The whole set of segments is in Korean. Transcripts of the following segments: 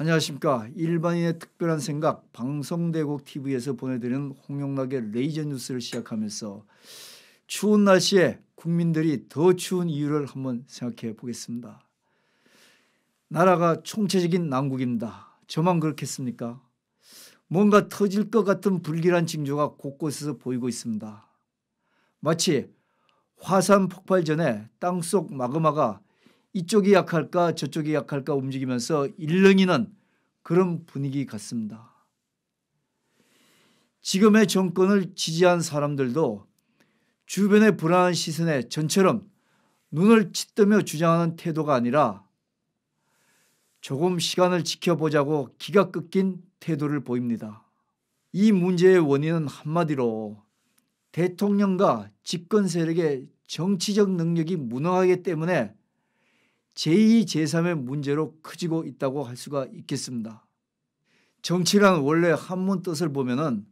안녕하십니까. 일반인의 특별한 생각 방송대국 TV에서 보내드리는 홍영락의 레이저 뉴스를 시작하면서 추운 날씨에 국민들이 더 추운 이유를 한번 생각해 보겠습니다. 나라가 총체적인 난국입니다. 저만 그렇겠습니까? 뭔가 터질 것 같은 불길한 징조가 곳곳에서 보이고 있습니다. 마치 화산 폭발 전에 땅속 마그마가 이쪽이 약할까 저쪽이 약할까 움직이면서 일렁이는 그런 분위기 같습니다. 지금의 정권을 지지한 사람들도 주변의 불안한 시선에 전처럼 눈을 치뜨며 주장하는 태도가 아니라 조금 시간을 지켜보자고 기가 꺾인 태도를 보입니다. 이 문제의 원인은 한마디로 대통령과 집권 세력의 정치적 능력이 무능하기 때문에 제2, 제3의 문제로 커지고 있다고 할 수가 있겠습니다. 정치란 원래 한문 뜻을 보면은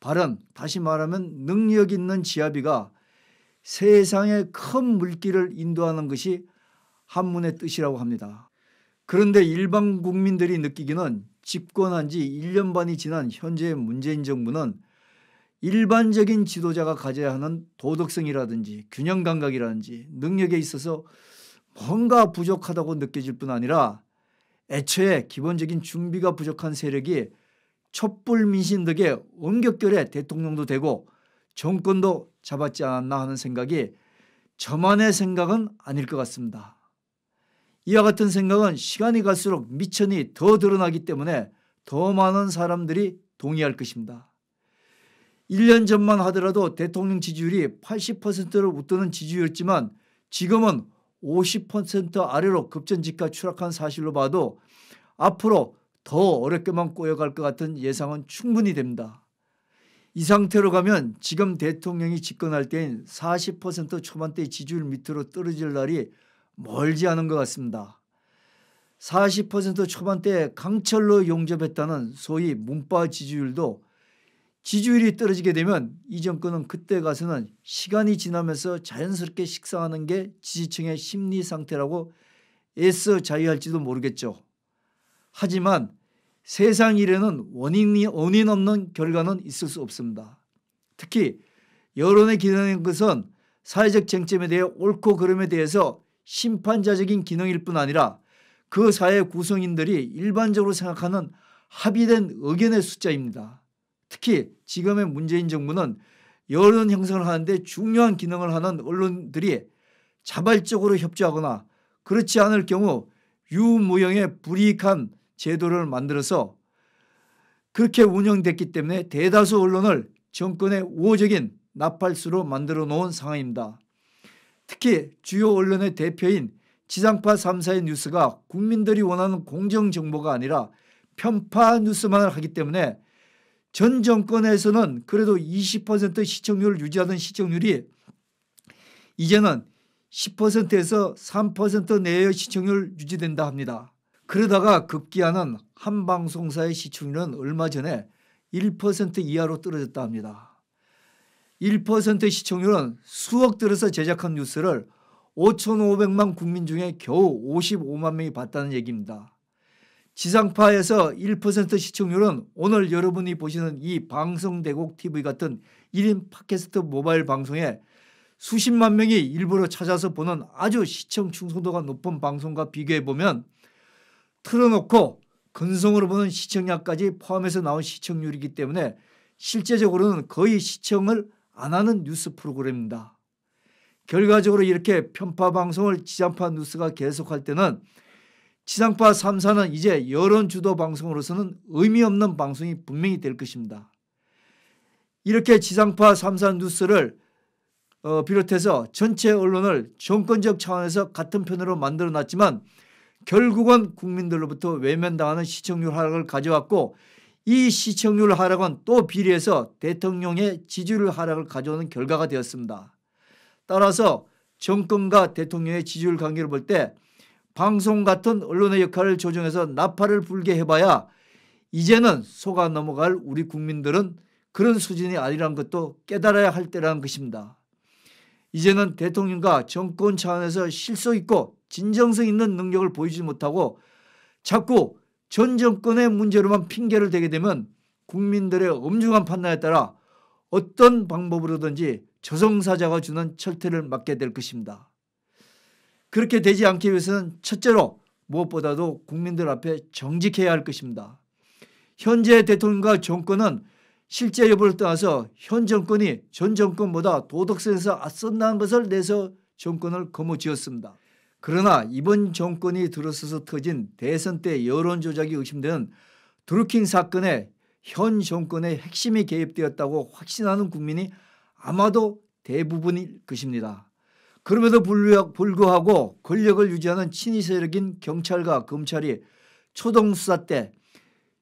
발언, 다시 말하면 능력 있는 지아비가 세상의 큰 물길을 인도하는 것이 한문의 뜻이라고 합니다. 그런데 일반 국민들이 느끼기는 집권한 지 1년 반이 지난 현재의 문재인 정부는 일반적인 지도자가 가져야 하는 도덕성이라든지 균형 감각이라든지 능력에 있어서 뭔가 부족하다고 느껴질 뿐 아니라 애초에 기본적인 준비가 부족한 세력이 촛불 민심 덕에 엄격결에 대통령도 되고 정권도 잡았지 않았나 하는 생각이 저만의 생각은 아닐 것 같습니다. 이와 같은 생각은 시간이 갈수록 미천이 더 드러나기 때문에 더 많은 사람들이 동의할 것입니다. 1년 전만 하더라도 대통령 지지율이 80%를 웃도는 지지율이었지만 지금은 50% 아래로 급전직하 추락한 사실로 봐도 앞으로 더 어렵게만 꼬여갈 것 같은 예상은 충분히 됩니다. 이 상태로 가면 지금 대통령이 집권할 때인 40% 초반대 지지율 밑으로 떨어질 날이 멀지 않은 것 같습니다. 40% 초반대에 강철로 용접했다는 소위 문바 지지율도 지지율이 떨어지게 되면 이 정권은 그때 가서는 시간이 지나면서 자연스럽게 식상하는 게 지지층의 심리 상태라고 애써 자유할지도 모르겠죠. 하지만 세상 일에는 원인이 원인 없는 결과는 있을 수 없습니다. 특히 여론의 기능인 것은 사회적 쟁점에 대해 옳고 그름에 대해서 심판자적인 기능일 뿐 아니라 그 사회 구성인들이 일반적으로 생각하는 합의된 의견의 숫자입니다. 특히 지금의 문재인 정부는 여론 형성을 하는데 중요한 기능을 하는 언론들이 자발적으로 협조하거나 그렇지 않을 경우 유무형의 불이익한 제도를 만들어서 그렇게 운영됐기 때문에 대다수 언론을 정권의 우호적인 나팔수로 만들어 놓은 상황입니다. 특히 주요 언론의 대표인 지상파 3사의 뉴스가 국민들이 원하는 공정정보가 아니라 편파 뉴스만을 하기 때문에 전 정권에서는 그래도 20% 시청률을 유지하던 시청률이 이제는 10%에서 3% 내의 시청률 유지된다 합니다. 그러다가 급기야는 한 방송사의 시청률은 얼마 전에 1% 이하로 떨어졌다 합니다. 1% 시청률은 수억 들어서 제작한 뉴스를 5,500만 국민 중에 겨우 55만 명이 봤다는 얘기입니다. 지상파에서 1% 시청률은 오늘 여러분이 보시는 이 방송대국 TV 같은 1인 팟캐스트 모바일 방송에 수십만 명이 일부러 찾아서 보는 아주 시청 충성도가 높은 방송과 비교해 보면 틀어놓고 근성으로 보는 시청량까지 포함해서 나온 시청률이기 때문에 실제적으로는 거의 시청을 안 하는 뉴스 프로그램입니다. 결과적으로 이렇게 편파 방송을 지상파 뉴스가 계속할 때는 지상파 3사는 이제 여론 주도 방송으로서는 의미 없는 방송이 분명히 될 것입니다. 이렇게 지상파 3사 뉴스를 어, 비롯해서 전체 언론을 정권적 차원에서 같은 편으로 만들어 놨지만 결국은 국민들로부터 외면당하는 시청률 하락을 가져왔고 이 시청률 하락은 또 비례해서 대통령의 지지율 하락을 가져오는 결과가 되었습니다. 따라서 정권과 대통령의 지지율 관계를 볼 때 방송 같은 언론의 역할을 조정해서 나팔을 불게 해봐야 이제는 속아 넘어갈 우리 국민들은 그런 수준이 아니라는 것도 깨달아야 할 때라는 것입니다. 이제는 대통령과 정권 차원에서 실속 있고 진정성 있는 능력을 보이지 못하고 자꾸 전 정권의 문제로만 핑계를 대게 되면 국민들의 엄중한 판단에 따라 어떤 방법으로든지 저성사자가 주는 철퇴를 맞게 될 것입니다. 그렇게 되지 않기 위해서는 첫째로 무엇보다도 국민들 앞에 정직해야 할 것입니다. 현재 대통령과 정권은 실제 여부를 떠나서 현 정권이 전 정권보다 도덕성에서 앞선다는 것을 내서 정권을 거머쥐었습니다. 그러나 이번 정권이 들어서서 터진 대선 때 여론 조작이 의심되는 드루킹 사건에 현 정권의 핵심이 개입되었다고 확신하는 국민이 아마도 대부분일 것입니다. 그럼에도 불구하고 권력을 유지하는 친위 세력인 경찰과 검찰이 초동수사 때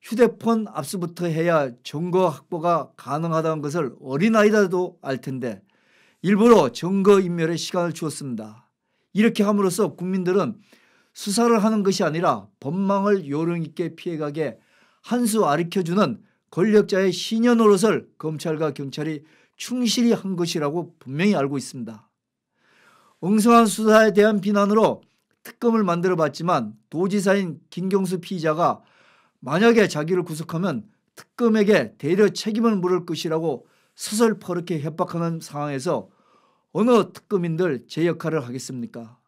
휴대폰 압수부터 해야 증거 확보가 가능하다는 것을 어린아이라도 알 텐데 일부러 증거 인멸에 시간을 주었습니다. 이렇게 함으로써 국민들은 수사를 하는 것이 아니라 법망을 요령 있게 피해가게 한 수 아리켜주는 권력자의 신여 노릇을 검찰과 경찰이 충실히 한 것이라고 분명히 알고 있습니다. 엉성한 수사에 대한 비난으로 특검을 만들어 봤지만 도지사인 김경수 피의자가 만약에 자기를 구속하면 특검에게 대려 책임을 물을 것이라고 서슬퍼렇게 협박하는 상황에서 어느 특검인들 제 역할을 하겠습니까?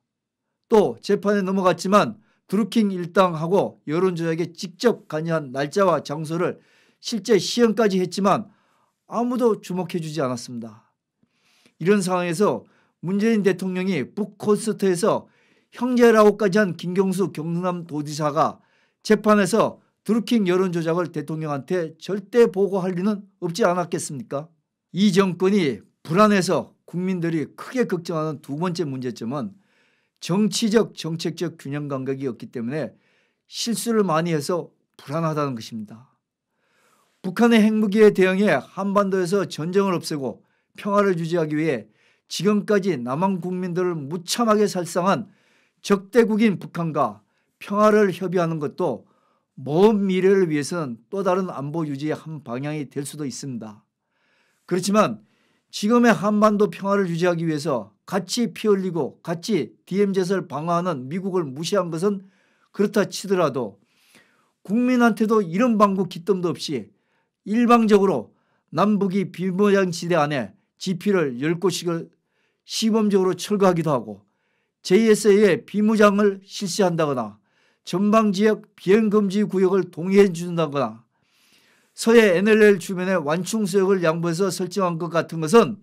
또 재판에 넘어갔지만 드루킹 일당하고 여론조작에 직접 관여한 날짜와 장소를 실제 시연까지 했지만 아무도 주목해 주지 않았습니다. 이런 상황에서 문재인 대통령이 북콘서트에서 형제라고까지 한 김경수 경남 도지사가 재판에서 드루킹 여론조작을 대통령한테 절대 보고할 리는 없지 않았겠습니까? 이 정권이 불안해서 국민들이 크게 걱정하는 두 번째 문제점은 정치적 정책적 균형 감각이 없기 때문에 실수를 많이 해서 불안하다는 것입니다. 북한의 핵무기에 대응해 한반도에서 전쟁을 없애고 평화를 유지하기 위해 지금까지 남한 국민들을 무참하게 살상한 적대국인 북한과 평화를 협의하는 것도 먼 미래를 위해서는 또 다른 안보 유지의 한 방향이 될 수도 있습니다. 그렇지만 지금의 한반도 평화를 유지하기 위해서 같이 피 흘리고 같이 DMZ를 방어하는 미국을 무시한 것은 그렇다 치더라도 국민한테도 이런 방구 기뜸도 없이 일방적으로 남북이 비무장지대 안에 지피를 10곳씩을 시범적으로 철거하기도 하고 JSA에 비무장을 실시한다거나 전방지역 비행금지 구역을 동의해 준다거나 서해 NLL 주변에 완충수역을 양보해서 설정한 것 같은 것은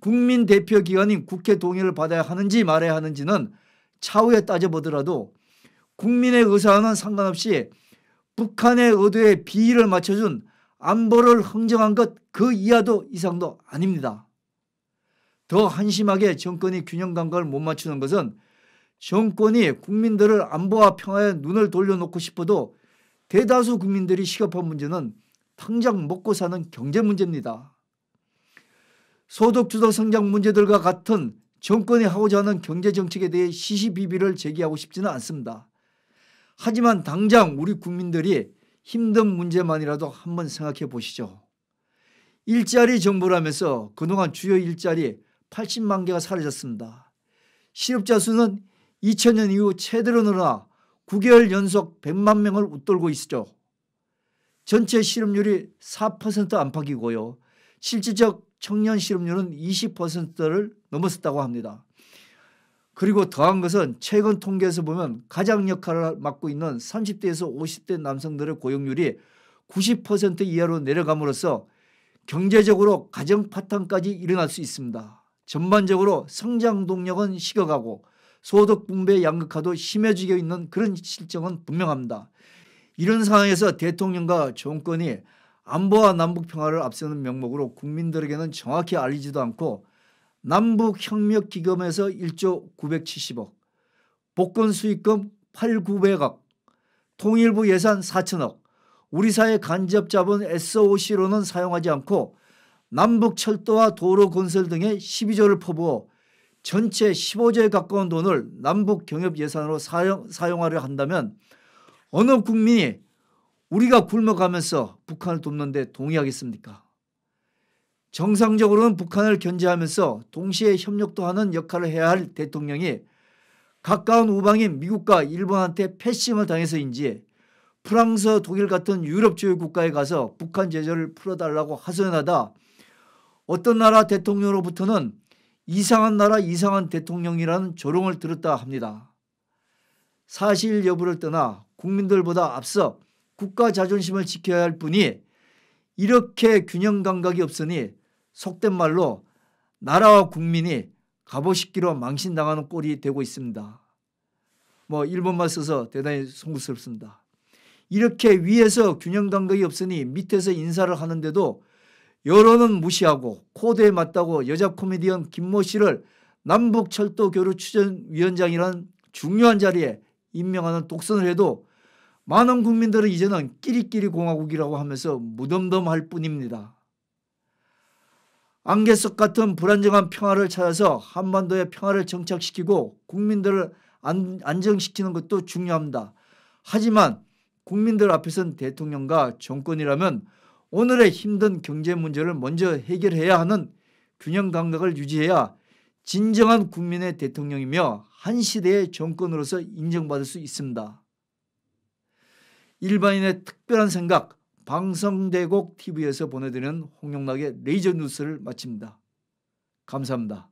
국민 대표 기관인 국회 동의를 받아야 하는지 말아야 하는지는 차후에 따져보더라도 국민의 의사와는 상관없이 북한의 의도에 비위를 맞춰준 안보를 흥정한 것 그 이하도 이상도 아닙니다. 더 한심하게 정권이 균형 감각을 못 맞추는 것은 정권이 국민들을 안보와 평화에 눈을 돌려놓고 싶어도 대다수 국민들이 시급한 문제는 당장 먹고 사는 경제 문제입니다. 소득주도 성장 문제들과 같은 정권이 하고자 하는 경제정책에 대해 시시비비를 제기하고 싶지는 않습니다. 하지만 당장 우리 국민들이 힘든 문제만이라도 한번 생각해 보시죠. 일자리 정부라면서 그동안 주요 일자리 80만 개가 사라졌습니다. 실업자 수는 2000년 이후 최대로 늘어나 9개월 연속 100만 명을 웃돌고 있죠. 전체 실업률이 4% 안팎이고요. 실질적 청년 실업률은 20%를 넘었다고 합니다. 그리고 더한 것은 최근 통계에서 보면 가장 역할을 맡고 있는 30대에서 50대 남성들의 고용률이 90% 이하로 내려감으로써 경제적으로 가정 파탄까지 일어날 수 있습니다. 전반적으로 성장 동력은 식어가고 소득 분배 양극화도 심해지고 있는 그런 실정은 분명합니다. 이런 상황에서 대통령과 정권이 안보와 남북 평화를 앞세우는 명목으로 국민들에게는 정확히 알리지도 않고 남북 협력 기금에서 1조 970억, 복권 수익금 8, 900억, 통일부 예산 4천억, 우리 사회 간접 자본 SOC로는 사용하지 않고 남북 철도와 도로 건설 등에 12조를 퍼부어 전체 15조에 가까운 돈을 남북 경협 예산으로 사용, 사용하려 한다면 어느 국민이 우리가 굶어가면서 북한을 돕는데 동의하겠습니까? 정상적으로는 북한을 견제하면서 동시에 협력도 하는 역할을 해야 할 대통령이 가까운 우방인 미국과 일본한테 패싱을 당해서인지 프랑스, 독일 같은 유럽 주요 국가에 가서 북한 제재를 풀어달라고 하소연하다 어떤 나라 대통령으로부터는 이상한 나라 이상한 대통령이라는 조롱을 들었다 합니다. 사실 여부를 떠나 국민들보다 앞서 국가 자존심을 지켜야 할 뿐이 이렇게 균형 감각이 없으니 속된 말로 나라와 국민이 갑오식기로 망신당하는 꼴이 되고 있습니다. 뭐 일본말 써서 대단히 송구스럽습니다. 이렇게 위에서 균형 감각이 없으니 밑에서 인사를 하는데도 여론은 무시하고 코드에 맞다고 여자 코미디언 김모 씨를 남북철도교류 추진위원장이라는 중요한 자리에 임명하는 독선을 해도 많은 국민들은 이제는 끼리끼리 공화국이라고 하면서 무덤덤할 뿐입니다. 안개석 같은 불안정한 평화를 찾아서 한반도의 평화를 정착시키고 국민들을 안정시키는 것도 중요합니다. 하지만 국민들 앞에선 대통령과 정권이라면 오늘의 힘든 경제 문제를 먼저 해결해야 하는 균형 감각을 유지해야 진정한 국민의 대통령이며 한 시대의 정권으로서 인정받을 수 있습니다. 일반인의 특별한 생각 방송대국 TV에서 보내드리는 홍용락의 레이저 뉴스를 마칩니다. 감사합니다.